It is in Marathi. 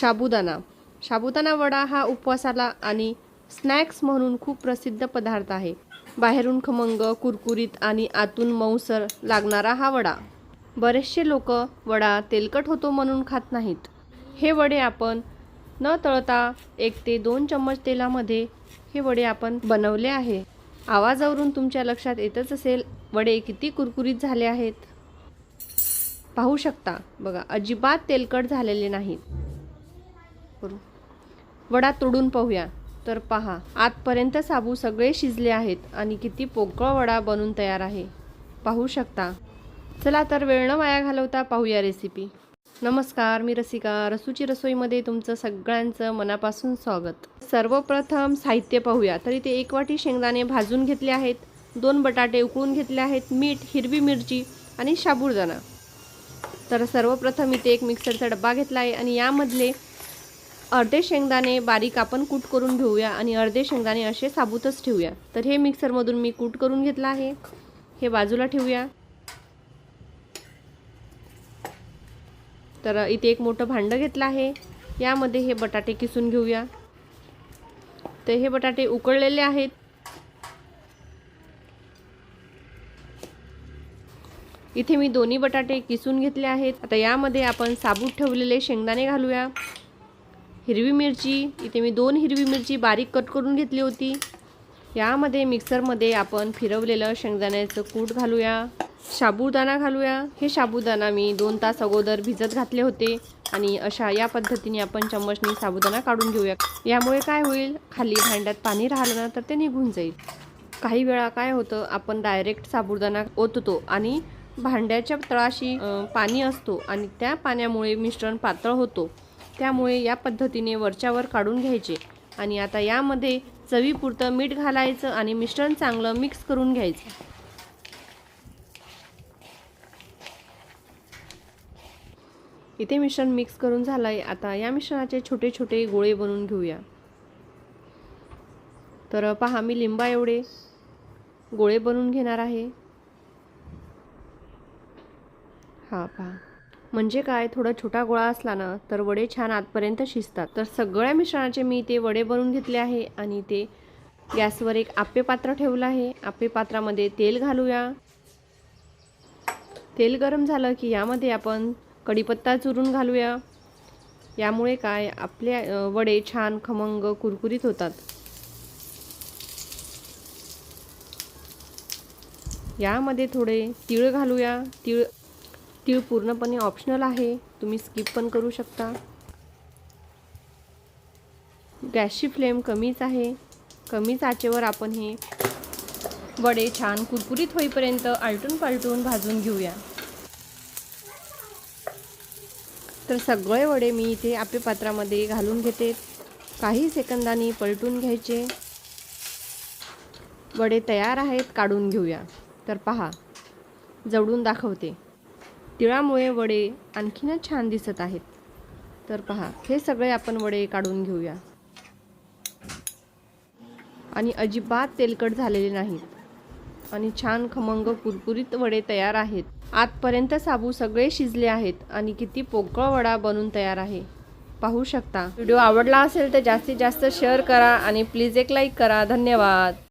साबुदाणा साबुदाणा वडा हा उपवासाला आणि स्नॅक्स म्हणून खूप प्रसिद्ध पदार्थ आहे. बाहेरून खमंग कुरकुरीत आणि आतून मऊसर लागणारा हा वडा. बरेचसे लोक वडा तेलकट होतो म्हणून खात नाहीत. हे वडे आपण न तळता एक ते दोन चम्मच तेलामध्ये हे वडे आपण बनवले आहे. आवाजावरून तुमच्या लक्षात येतच असेल वडे किती कुरकुरीत झाले आहेत? पाहू शकता. बघा अजिबात तेलकट झालेले नाहीत. करू. वडा तोडून पाहूया. तर पहा आतपर्यंत साबू सगळे शिजले आहेत आणि किती पोकळ वडा बनून तयार आहे. पाहू शकता. चला तर वेळ न वाया घालवता पाहूया रेसिपी नमस्कार मी रसिका. रसूची रसोईमध्ये तुमचं सगळ्यांचं मनापासून स्वागत. सर्वप्रथम साहित्य पाहूया. तर इथे एक वाटी शेंगदाणे भाजून घेतले आहेत. दोन बटाटे उकळून घेतले आहेत. मीठ हिरवी मिरची आणि साबुदाणा तर सर्वप्रथम इथे एक मिक्सरचा डब्बा घेतला आहे आणि यामधले अर्धे शेंगदाणे बारीक आपण कूट करून घेऊया आणि अर्धे शेंगदाणे असे साबूतच ठेवूया. तर हे मिक्सरमधून मी कूट करून घेतलं आहे. हे बाजूला ठेवूया. तर इथे एक मोठं भांडं घेतलं आहे. यामध्ये हे बटाटे किसून घेऊया. तर हे बटाटे उकळलेले आहेत. इथे मी दोन्ही बटाटे किसून घेतले आहेत. आता यामध्ये आपण साबूत ठेवलेले शेंगदाणे घालूया. हिरवी मिरची इथे मी दोन हिरवी मिरची बारीक कट करून घेतली होती. यामध्ये मिक्सरमध्ये आपण फिरवलेलं शेंगदाण्याचं कूट घालूया साबुदाणा घालूया. हे साबुदाणा मी दोन तास अगोदर भिजत घातले होते आणि अशा या पद्धतीने आपण चम्मचनी साबुदाणा काढून घेऊया. यामुळे काय होईल? खाली भांड्यात पाणी राहिलं ना तर ते निघून जाईल. काही वेळा काय होतं? आपण डायरेक्ट साबुदाणा ओततो आणि भांड्याच्या तळाशी पाणी असतो आणि त्या पाण्यामुळे मिश्रण पातळ होतो. त्यामुळे या पद्धतीने वरच्यावर काढून घ्यायचे. आणि आता यामध्ये चवीपुरतं मीठ घालायचं आणि मिश्रण चांगलं मिक्स करून घ्यायचं. इथे मिश्रण मिक्स करून झालं आहे आता या मिश्रणाचे छोटे छोटे गोळे बनवून घेऊया. तर पहा मी लिंबा एवढे गोळे बनवून घेणार आहे. हा पहा. म्हणजे काय? थोडा छोटा गोळा असला ना तर वडे छान आतपर्यंत शिजतात. तर सगळ्या मिश्रणाचे मी ते वडे बनवून घेतले आहे आणि ते गॅसवर एक आप्पे पात्र ठेवलं आहे. आप्पे पात्रामध्ये तेल घालूया. तेल गरम झालं की यामध्ये आपण कढीपत्ता चुरून घालूया. यामुळे काय? आपले वडे छान खमंग कुरकुरीत होतात. यामध्ये थोडे तीळ घालूया. तीळ तीळ पूर्णपणे ऑप्शनल आहे. तुम्ही स्किप पण करू शकता. गॅसची फ्लेम कमीच आहे. कमीच आचेवर आपण हे वडे छान कुरकुरीत होईपर्यंत आलटून पालटून भाजून घेऊया. तर सगळे वडे मी इथे आपे पात्रामध्ये घालून घेते. काही सेकंदांनी पलटून घ्यायचे. वडे तयार आहेत काढून घेऊया. तर पहा जवळून दाखवते. तिळामुळे वडे आणखीनच छान दिसत आहेत. तर पहा हे सगळे आपण वडे काढून घेऊया. आणि अजिबात तेलकट झालेले नाहीत. आणि छान खमंग कुरकुरीत वडे तयार आहेत. आतपर्यंत साबू सगळे शिजले आहेत आणि किती पोकळ वडा बनून तयार आहे. पाहू शकता. व्हिडिओ आवडला असेल तर जास्तीत जास्त शेअर करा आणि प्लीज एक लाईक करा. धन्यवाद.